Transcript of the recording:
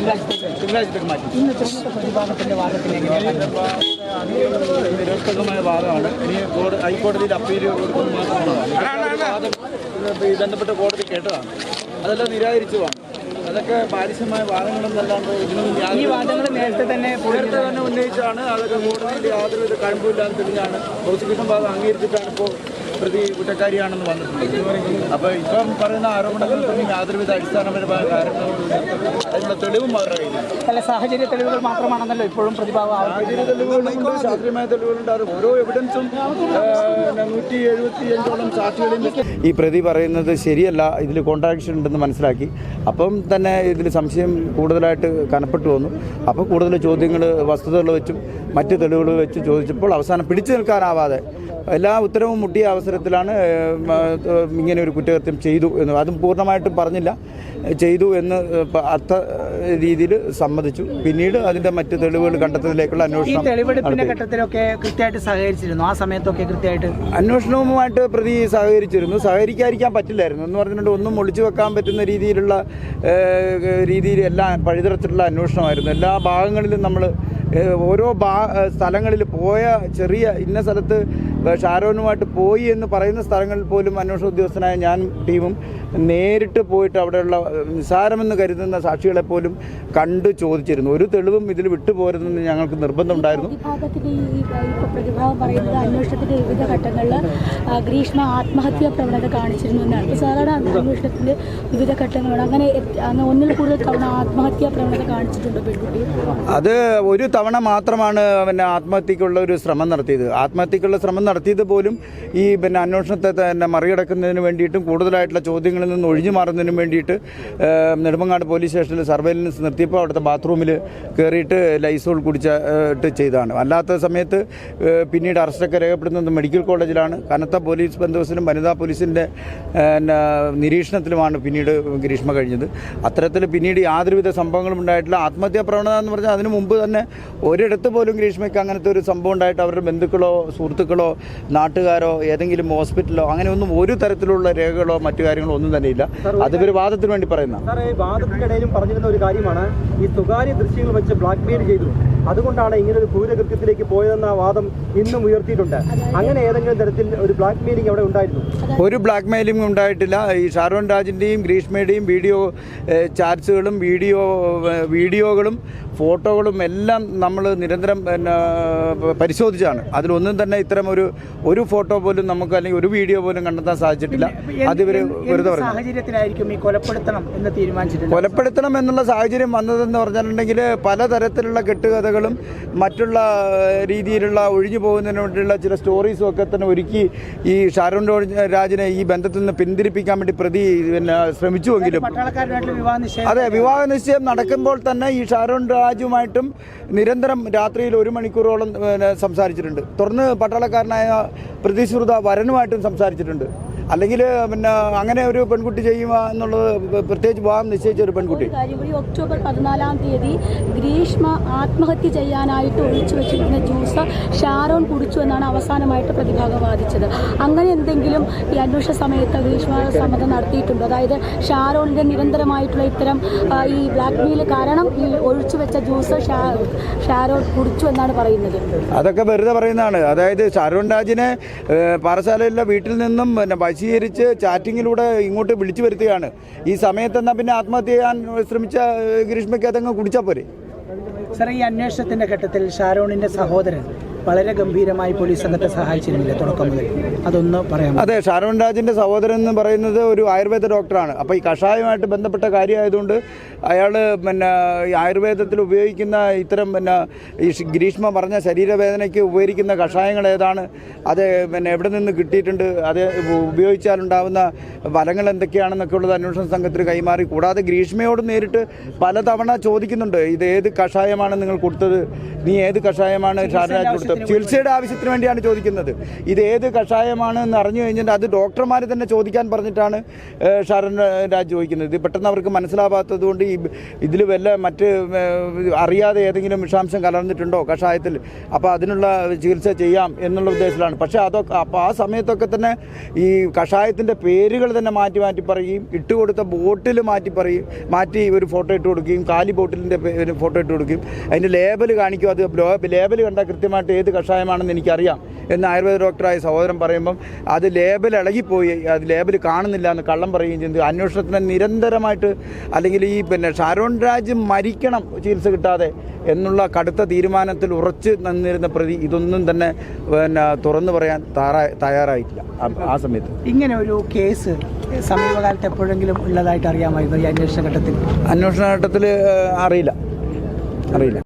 തിങ്കളാഴ്ചത്തേക്ക് മാറ്റി ഇന്ന് തുറമുഖ പ്രതിഭാഗത്തിന്റെ വാദത്തിന് എങ്ങനെയാണ് വാദമാണ് ഇനി കോടതി ഹൈക്കോടതിയിൽ അപ്പീൽ കൊടുക്കുന്നത് മാത്രമാണ് വാദം ബന്ധപ്പെട്ട കോടതി കേട്ടതാണ്. അതെല്ലാം നിരാകരിച്ചതാണ്. അതൊക്കെ ബാലിശമായ വാദങ്ങളെന്നല്ലാണ്ട് ഇതിനൊന്നും ഈ യാതൊരു വാദങ്ങൾ നേരത്തെ തന്നെ നേരത്തെ തന്നെ ഉന്നയിച്ചാണ്. അതൊക്കെ കോടതിയിൽ യാതൊരുവിധ കഴമ്പില്ലാന്ന് തെളിഞ്ഞാണ് പ്രോസിക്യൂഷൻ ഭാഗം അംഗീകരിച്ചിട്ടാണ് ഇപ്പോൾ പ്രതി കുറ്റക്കാരിയാണെന്ന് വന്നിട്ടുണ്ട്. അപ്പോൾ ഇപ്പം പറയുന്ന ആരോപണങ്ങൾ യാതൊരുവിധ അടിസ്ഥാനപരമായ കാരണങ്ങളും അതിനുള്ള തെളിവും അവരുടെ കയ്യിലുണ്ട്. അല്ല സാഹചര്യ തെളിവുകൾ മാത്രമാണെന്നല്ലോ ഇപ്പോഴും. സാഹചര്യ തെളിവുകളുണ്ട് ശാസ്ത്രീയമായ തെളിവുകളുണ്ട്. അത് ഓരോ എവിഡൻസും നൂറ്റി എഴുപത്തി അഞ്ചോളം സാക്ഷികളിൽ ഈ പ്രതി പറയുന്നത് ശരിയല്ല. ഇതിൽ കോൺട്രാക്ഷൻ ഉണ്ടെന്ന് മനസ്സിലാക്കി. അപ്പം തന്നെ ഇതിൽ സംശയം കൂടുതലായിട്ട് കനപ്പെട്ടു വന്നു. അപ്പോൾ കൂടുതൽ ചോദ്യങ്ങൾ വസ്തുതകൾ വെച്ചും മറ്റ് തെളിവുകൾ വെച്ച് ചോദിച്ചപ്പോൾ അവസാനം പിടിച്ചു നിൽക്കാനാവാതെ എല്ലാ ഉത്തരവും മുട്ടിയ അവസരത്തിലാണ് ഇങ്ങനെ ഒരു കുറ്റകൃത്യം ചെയ്തു എന്ന് അതും പൂർണമായിട്ടും പറഞ്ഞില്ല. ചെയ്തു എന്ന് അർത്ഥ രീതിയിൽ സമ്മതിച്ചു. പിന്നീട് അതിന്റെ മറ്റ് തെളിവുകൾ കണ്ടെത്തുന്നതിലേക്കുള്ള ഈ അന്വേഷണം തെളിവെടുപ്പിന്റെ. ഘട്ടത്തിലൊക്കെ കൃത്യമായിട്ട് സഹകരിച്ചിരുന്നു? ആ സമയത്തൊക്കെ കൃത്യമായിട്ട് അന്വേഷണവുമായിട്ട് പ്രതി സഹകരിച്ചിരുന്നു. സഹകരിക്കാതിരിക്കാൻ പറ്റില്ലായിരുന്നു. എന്ന് പറഞ്ഞിട്ടുണ്ട് ഒന്നും ഒളിച്ചു വെക്കാൻ പറ്റുന്ന രീതിയിലുള്ള രീതിയിൽ എല്ലാം പഴുതറച്ചിട്ടുള്ള അന്വേഷണമായിരുന്നു. എല്ലാ ഭാഗങ്ങളിലും നമ്മൾ ഓരോ ഭാ സ്ഥലങ്ങളിൽ പോയ ചെറിയ ഇന്ന സ്ഥലത്ത് ഷാരോനുമായിട്ട് പോയി എന്ന് പറയുന്ന സ്ഥലങ്ങളിൽ പോലും അന്വേഷണ ഉദ്യോഗസ്ഥനായ ഞാൻ ടീമും നേരിട്ട് പോയിട്ട് അവിടെയുള്ള നിസാരമെന്ന് കരുതുന്ന സാക്ഷികളെ പോലും കണ്ട് ചോദിച്ചിരുന്നു. ഒരു തെളിവും ഇതിൽ വിട്ടുപോരുന്നെന്ന് ഞങ്ങൾക്ക് നിർബന്ധമുണ്ടായിരുന്നു അന്വേഷണത്തിന്റെ വിവിധ ഘട്ടങ്ങളിൽ ആ, ഗ്രീഷ്മ ആത്മഹത്യാ പ്രവണത കാണിച്ചിരുന്നു എന്നാണ്. അന്വേഷണത്തിന്റെ വിവിധ ഘട്ടങ്ങളാണ് അങ്ങനെ ഒന്നിൽ കൂടുതൽ തവണ ആത്മഹത്യാ പ്രവണത കാണിച്ചിട്ടുണ്ടോ പെൺകുട്ടി? അത് ഒരു തവണ മാത്രമാണ് പിന്നെ ആത്മഹത്യക്കുള്ള ഒരു ശ്രമം നടത്തിയത്. ആത്മഹത്യക്കുള്ള ശ്രമം നടത്തിയത് പോലും ഈ പിന്നെ അന്വേഷണത്തെ തന്നെ മറികടക്കുന്നതിന് വേണ്ടിയിട്ടും കൂടുതലായിട്ടുള്ള ചോദ്യങ്ങളിൽ നിന്ന് ഒഴിഞ്ഞു മാറുന്നതിനും വേണ്ടിയിട്ട് നെടുമങ്ങാട് പോലീസ് സ്റ്റേഷനിൽ സർവൈലൻസ് നിർത്തിയപ്പോൾ അവിടുത്തെ ബാത്റൂമിൽ കയറിയിട്ട് ലൈസോൾ കുടിച്ചിട്ട് ചെയ്തതാണ്. അല്ലാത്ത സമയത്ത് പിന്നീട് അറസ്റ്റൊക്കെ രേഖപ്പെടുത്തുന്നത് മെഡിക്കൽ കോളേജിലാണ്. കനത്ത പോലീസ് ബന്ധുവസിലും വനിതാ പോലീസിന്റെ നിരീക്ഷണത്തിലുമാണ് പിന്നീട് ഗ്രീഷ്മ കഴിഞ്ഞത്. അത്തരത്തിൽ പിന്നീട് യാതൊരുവിധ സംഭവങ്ങളും ഉണ്ടായിട്ടില്ല. ആത്മഹത്യാ പ്രവണത എന്ന് പറഞ്ഞാൽ അതിനു മുമ്പ് തന്നെ ഒരിടത്ത് പോലും ഗ്രീഷ്മയ്ക്ക് അങ്ങനത്തെ ഒരു സംഭവം ഉണ്ടായിട്ട് അവരുടെ ബന്ധുക്കളോ സുഹൃത്തുക്കളോ നാട്ടുകാരോ ഏതെങ്കിലും ഹോസ്പിറ്റലോ അങ്ങനെ ഒന്നും ഒരു തരത്തിലുള്ള രേഖകളോ മറ്റു കാര്യങ്ങളോ ഒന്നും തന്നെ ഇല്ല. അത് ഇവർ വാദത്തിന് വേണ്ടി പറയുന്ന. വാദത്തിനിടയിലും പറഞ്ഞിരുന്ന ഒരു കാര്യമാണ് ഈ സ്വകാര്യ ദൃശ്യങ്ങൾ വെച്ച് ബ്ലാക്ക് മെയിൽ ചെയ്തു. അതുകൊണ്ടാണ് ഇങ്ങനെ ഒരു ക്രൂരകൃത്യത്തിലേക്ക് പോയതെന്ന വാദം ഇന്നും ഉയർത്തിയിട്ടുണ്ട്. അങ്ങനെ ഏതെങ്കിലും തരത്തിൽ ഒരു ബ്ലാക്ക് മെയിലിംഗ് അവിടെ ഉണ്ടായിരുന്നു? ഒരു ബ്ലാക്ക് മെയിലിംഗ് ഉണ്ടായിട്ടില്ല. ഈ ഷാരോൺ രാജിന്റെയും ഗ്രീഷ്മയുടെയും വീഡിയോ ചാറ്റ്സുകളും വീഡിയോ വീഡിയോകളും ഫോട്ടോകളും എല്ലാം നമ്മൾ നിരന്തരം പിന്നെ പരിശോധിച്ചാണ്. അതിലൊന്നും തന്നെ ഇത്തരം ഒരു ഒരു ഫോട്ടോ പോലും നമുക്ക് അല്ലെങ്കിൽ ഒരു വീഡിയോ പോലും കണ്ടെത്താൻ സാധിച്ചിട്ടില്ല. അത് ഒരു എന്ത് വെറുതെ പറഞ്ഞു കൊലപ്പെടുത്തണം എന്നുള്ള സാഹചര്യം വന്നതെന്ന് പറഞ്ഞിട്ടുണ്ടെങ്കിൽ പലതരത്തിലുള്ള കെട്ടുകഥകളും മറ്റുള്ള രീതിയിലുള്ള ഒഴിഞ്ഞു പോകുന്നതിന് വേണ്ടിയുള്ള ചില സ്റ്റോറീസും ഒക്കെ തന്നെ ഒരുക്കി ഈ ഷാരോൺ രാജിനെ ഈ ബന്ധത്തിൽ നിന്ന് പിന്തിരിപ്പിക്കാൻ വേണ്ടി പ്രതി പിന്നെ ശ്രമിച്ചുവെങ്കിലും അതെ വിവാഹ നിശ്ചയം നടക്കുമ്പോൾ തന്നെ ഈ ഷാരോൺ രാജുമായിട്ടും നിരന്തരം രാത്രിയിൽ ഒരു മണിക്കൂറോളം സംസാരിച്ചിട്ടുണ്ട്. തുടർന്ന് പട്ടാളക്കാരനായ പ്രതിശ്രുത വരനുമായിട്ടും സംസാരിച്ചിട്ടുണ്ട്. അല്ലെങ്കിൽ പിന്നെ അങ്ങനെ ഒരു പെൺകുട്ടി ചെയ്യുക എന്നുള്ളത് പ്രത്യേകിച്ച് ഭാഗം നിശ്ചയിച്ച ഒരു പെൺകുട്ടി. ഒക്ടോബർ പതിനാലാം തീയതി ഗ്രീഷ്മ ആത്മഹത്യ ചെയ്യാനായിട്ട് ഒഴിച്ചു വെച്ചിരിക്കുന്ന ജ്യൂസ് ഷാരോൺ കുടിച്ചു എന്നാണ് അവസാനമായിട്ട് പ്രതിഭാഗം വാദിച്ചത്. അങ്ങനെ എന്തെങ്കിലും ഈ അന്വേഷണ സമയത്ത് ഗ്രീഷ്മ സമ്മതം നടത്തിയിട്ടുണ്ടോ? അതായത് ഷാരോണിന്റെ നിരന്തരമായിട്ടുള്ള ഇത്തരം ഈ ബ്ലാക്ക് മെയിൽ കാരണം ഈ ഒഴിച്ചു വെച്ച ജ്യൂസ് ഷാരോൺ കുടിച്ചു എന്നാണ് പറയുന്നത്. അതൊക്കെ വെറുതെ പറയുന്നതാണ്. അതായത് ഷാരോൺ രാജിനെ പാറശാലയിലെ വീട്ടിൽ നിന്നും പിന്നെ വശീകരിച്ച് ചാറ്റിങ്ങിലൂടെ ഇങ്ങോട്ട് വിളിച്ചു വരുത്തുകയാണ്. ഈ സമയത്തെന്നാൽ പിന്നെ ആത്മഹത്യ ചെയ്യാൻ ശ്രമിച്ച ഗ്രീഷ്മയ്ക്ക് അതങ്ങ് കുടിച്ചാൽ പോരെ? സാർ ഈ അന്വേഷണത്തിന്റെ ഘട്ടത്തിൽ ഷാരോണിന്റെ സഹോദരൻ വളരെ ഗംഭീരമായി പോലീസ് സംഘത്തെ സഹായിച്ചിരുന്നില്ല? തുടക്കം മുതൽ. അതൊന്ന് പറയാം അതെ ഷാരോൺ രാജിന്റെ സഹോദരൻ എന്ന് പറയുന്നത് ഒരു ആയുർവേദ ഡോക്ടറാണ്. അപ്പോൾ ഈ കഷായമായിട്ട് ബന്ധപ്പെട്ട കാര്യമായതുകൊണ്ട് അയാൾ പിന്നെ ഈ ആയുർവേദത്തിൽ ഉപയോഗിക്കുന്ന ഇത്തരം പിന്നെ ഈ ഗ്രീഷ്മ പറഞ്ഞ ശരീരവേദനയ്ക്ക് ഉപയോഗിക്കുന്ന കഷായങ്ങൾ ഏതാണ്? അത് പിന്നെ എവിടെ നിന്ന് കിട്ടിയിട്ടുണ്ട്? അത് ഉപയോഗിച്ചാലുണ്ടാവുന്ന ഫലങ്ങൾ എന്തൊക്കെയാണെന്നൊക്കെ ഉള്ളത് അന്വേഷണ സംഘത്തിന് കൈമാറി. കൂടാതെ ഗ്രീഷ്മയോട് നേരിട്ട് പലതവണ ചോദിക്കുന്നുണ്ട്. ഇത് ഏത് കഷായമാണ് നിങ്ങൾ കൊടുത്തത്? നീ ഏത് കഷായമാണ് ഷാരരാജ് കൊടുത്തത്? ചികിത്സയുടെ ആവശ്യത്തിന് വേണ്ടിയാണ് ചോദിക്കുന്നത്. ഇത് ഏത് കഷായമാണ് എന്ന് അറിഞ്ഞു കഴിഞ്ഞാൽ അത് ഡോക്ടർമാർ തന്നെ ചോദിക്കാൻ പറഞ്ഞിട്ടാണ് ഷാരൻ രാജ് ചോദിക്കുന്നത്. ഇത് പെട്ടെന്ന് അവർക്ക് മനസ്സിലാവാത്തത് കൊണ്ട് ഈ ഇതിൽ വല്ല മറ്റ് അറിയാതെ ഏതെങ്കിലും വിഷാംശം കലർന്നിട്ടുണ്ടോ കഷായത്തിൽ? അപ്പോൾ അതിനുള്ള ചികിത്സ ചെയ്യാം എന്നുള്ള ഉദ്ദേശത്തിലാണ്. പക്ഷേ അതൊക്കെ അപ്പോൾ ആ സമയത്തൊക്കെ തന്നെ ഈ കഷായത്തിന്റെ പേരുകൾ തന്നെ മാറ്റി മാറ്റി പറയുകയും ഇട്ടുകൊടുത്ത ബോട്ടിൽ മാറ്റി പറയും മാറ്റി ഒരു ഫോട്ടോ ഇട്ട് കൊടുക്കുകയും കാലി ബോട്ടിലിന്റെ ഫോട്ടോ ഇട്ട് കൊടുക്കുകയും അതിന്റെ ലേബൽ കാണിക്കും. അത് ലേബൽ കണ്ടാൽ കൃത്യമായിട്ട് ഏത് കഷായമാണെന്ന് എനിക്കറിയാം. എന്ന് ആയുർവേദ ഡോക്ടറായ സഹോദരൻ പറയുമ്പം അത് ലേബൽ ഇളകിപ്പോയി. അത് ലേബൽ കാണുന്നില്ല എന്ന് കള്ളം പറയുകയും ചെയ്തു. അന്വേഷണത്തിന് നിരന്തരമായിട്ട് അല്ലെങ്കിൽ ഈ പിന്നെ ഷാരോൺ രാജ് മരിക്കണം ചികിത്സ കിട്ടാതെ എന്നുള്ള കടുത്ത തീരുമാനത്തിൽ ഉറച്ച് നിന്നിരുന്ന പ്രതി ഇതൊന്നും തന്നെ പിന്നെ തുറന്നു പറയാൻ തയ്യാറായിട്ടില്ല. ആ- സമയത്ത്. ഇങ്ങനെ ഒരു കേസ് സമീപകാലത്ത് എപ്പോഴെങ്കിലും ഉള്ളതായിട്ട് അറിയാമായിരുന്നു ഈ അന്വേഷണ ഘട്ടത്തിൽ? അന്വേഷണ ഘട്ടത്തിൽ അറിയില്ല. അറിയില്ല.